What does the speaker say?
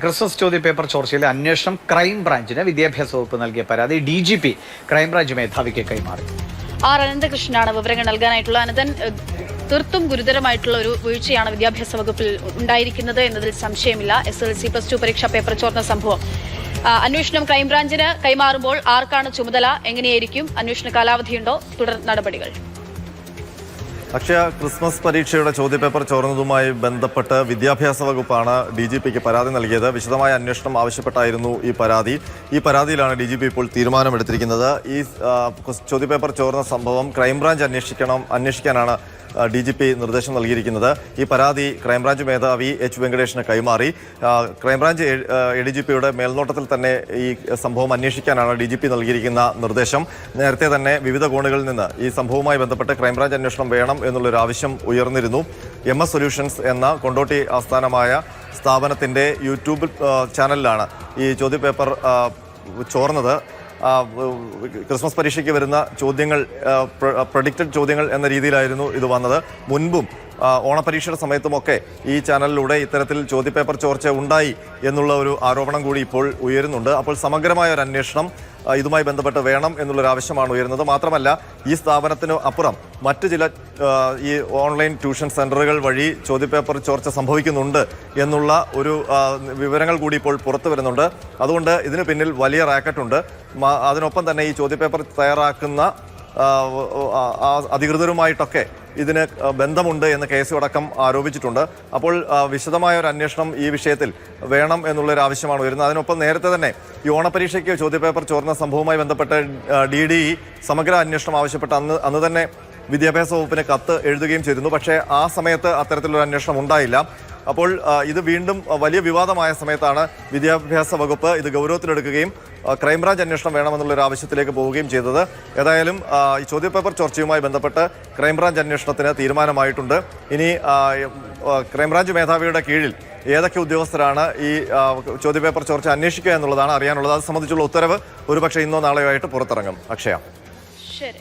Christmas ചോദ്യപേപ്പർ ചോർച്ചയിലെ അന്വേഷണം ക്രൈംബ്രാഞ്ചിന് വിദ്യാഭ്യാസ വകുപ്പ് നൽകിയ പരാതി ഡി ജി പി ക്രൈംബ്രാഞ്ച് മേധാവിക്ക് കൈമാറി. ആർ അനന്തകൃഷ്ണനാണ് വിവരങ്ങൾ നൽകാനായിട്ടുള്ള അനന്തൻ തീർത്തും ഗുരുതരമായിട്ടുള്ള ഒരു വീഴ്ചയാണ് വിദ്യാഭ്യാസ വകുപ്പിൽ ഉണ്ടായിരിക്കുന്നത് എന്നതിൽ സംശയമില്ല. S L C plus two പരീക്ഷാ പേപ്പർ ചോർന്ന സംഭവം. അന്വേഷണം ക്രൈംബ്രാഞ്ചിന് കൈമാറുമ്പോൾ ആർക്കാണ് ചുമതല എങ്ങനെയായിരിക്കും? അന്വേഷണ കാലാവധിയുണ്ടോ? തുടർ നടപടികൾ. അക്ഷയ ക്രിസ്മസ് പരീക്ഷയുടെ ചോദ്യപേപ്പർ ചോർന്നതുമായി ബന്ധപ്പെട്ട് വിദ്യാഭ്യാസ വകുപ്പാണ് ഡി ജി പിക്ക് പരാതി നൽകിയത്. വിശദമായ അന്വേഷണം ആവശ്യപ്പെട്ടായിരുന്നു ഈ പരാതി. ഈ പരാതിയിലാണ് ഡി ജി പി ഇപ്പോൾ തീരുമാനമെടുത്തിരിക്കുന്നത്. ഈ ചോദ്യപേപ്പർ ചോർന്ന സംഭവം ക്രൈംബ്രാഞ്ച് അന്വേഷിക്കണം അന്വേഷിക്കാനാണ് ഡി ജി പി നിർദ്ദേശം നൽകിയിരിക്കുന്നത്. ഈ പരാതി ക്രൈംബ്രാഞ്ച് മേധാവി എച്ച് വെങ്കടേഷിന് കൈമാറി. ക്രൈംബ്രാഞ്ച് എ ഡി ജി പിയുടെ മേൽനോട്ടത്തിൽ തന്നെ ഈ സംഭവം അന്വേഷിക്കാനാണ് ഡി ജി പി നൽകിയിരിക്കുന്ന നിർദ്ദേശം. നേരത്തെ തന്നെ വിവിധ കോണുകളിൽ നിന്ന് ഈ സംഭവവുമായി ബന്ധപ്പെട്ട് ക്രൈംബ്രാഞ്ച് അന്വേഷണം വേണം എന്നുള്ളൊരു ആവശ്യം ഉയർന്നിരുന്നു. എം എസ് സൊല്യൂഷൻസ് എന്ന കൊണ്ടോട്ടി ആസ്ഥാനമായ സ്ഥാപനത്തിന്റെ യൂട്യൂബ് ചാനലിലാണ് ഈ ചോദ്യപേപ്പർ ചോർന്നത്. ക്രിസ്മസ് പരീക്ഷയ്ക്ക് വരുന്ന ചോദ്യങ്ങൾ പ്രഡിക്റ്റഡ് ചോദ്യങ്ങൾ എന്ന രീതിയിലായിരുന്നു ഇത് വന്നത്. മുൻപും ഓണപരീക്ഷയുടെ സമയത്തുമൊക്കെ ഈ ചാനലിലൂടെ ഇത്തരത്തിൽ ചോദ്യപേപ്പർ ചോർച്ച ഉണ്ടായി എന്നുള്ള ഒരു ആരോപണം കൂടി ഇപ്പോൾ ഉയരുന്നുണ്ട്. അപ്പോൾ സമഗ്രമായ ഒരു അന്വേഷണം ഇതുമായി ബന്ധപ്പെട്ട് വേണം എന്നുള്ളൊരു ആവശ്യമാണ് ഉയരുന്നത്. മാത്രമല്ല ഈ സ്ഥാപനത്തിന് അപ്പുറം മറ്റ് ചില ഈ ഓൺലൈൻ ട്യൂഷൻ സെന്ററുകൾ വഴി ചോദ്യപേപ്പർ ചോർച്ച സംഭവിക്കുന്നുണ്ട് എന്നുള്ള ഒരു വിവരങ്ങൾ കൂടി ഇപ്പോൾ പുറത്തു വരുന്നുണ്ട്. അതുകൊണ്ട് ഇതിന് പിന്നിൽ വലിയ റാക്കറ്റുണ്ട്. അതിനൊപ്പം തന്നെ ഈ ചോദ്യപേപ്പർ തയ്യാറാക്കുന്ന അധികൃതരുമായിട്ടൊക്കെ ഇതിന് ബന്ധമുണ്ട് എന്ന് കേസ് അടക്കം ആരോപിച്ചിട്ടുണ്ട്. അപ്പോൾ വിശദമായ ഒരു അന്വേഷണം ഈ വിഷയത്തിൽ വേണം എന്നുള്ളൊരു ആവശ്യമാണ് വരുന്നത്. അതിനൊപ്പം നേരത്തെ തന്നെ ഈ ഓണപരീക്ഷയ്ക്ക് ചോദ്യപേപ്പർ ചോർന്ന സംഭവവുമായി ബന്ധപ്പെട്ട് ഡി ഡി സമഗ്ര അന്വേഷണം ആവശ്യപ്പെട്ട് അന്ന് അന്ന് തന്നെ വിദ്യാഭ്യാസ വകുപ്പിന് കത്ത് എഴുതുകയും ചെയ്തിരുന്നു. പക്ഷേ ആ സമയത്ത് അത്തരത്തിലൊരു അന്വേഷണം ഉണ്ടായില്ല. അപ്പോൾ ഇത് വീണ്ടും വലിയ വിവാദമായ സമയത്താണ് വിദ്യാഭ്യാസ വകുപ്പ് ഇത് ഗൗരവത്തിലെടുക്കുകയും ക്രൈംബ്രാഞ്ച് അന്വേഷണം വേണമെന്നുള്ള ഒരു ആവശ്യത്തിലേക്ക് പോവുകയും ചെയ്തത്. ഏതായാലും ഈ ചോദ്യപേപ്പർ ചോർച്ചയുമായി ബന്ധപ്പെട്ട് ക്രൈംബ്രാഞ്ച് അന്വേഷണത്തിന് തീരുമാനമായിട്ടുണ്ട്. ഇനി ക്രൈംബ്രാഞ്ച് മേധാവിയുടെ കീഴിൽ ഏതൊക്കെ ഉദ്യോഗസ്ഥരാണ് ഈ ചോദ്യപേപ്പർ ചോർച്ച അന്വേഷിക്കുക എന്നുള്ളതാണ് അറിയാനുള്ളത്. അത് സംബന്ധിച്ചുള്ള ഉത്തരവ് ഒരുപക്ഷെ ഇന്നോ നാളെയോ ആയിട്ട് പുറത്തിറങ്ങും. അക്ഷയ. ശരി.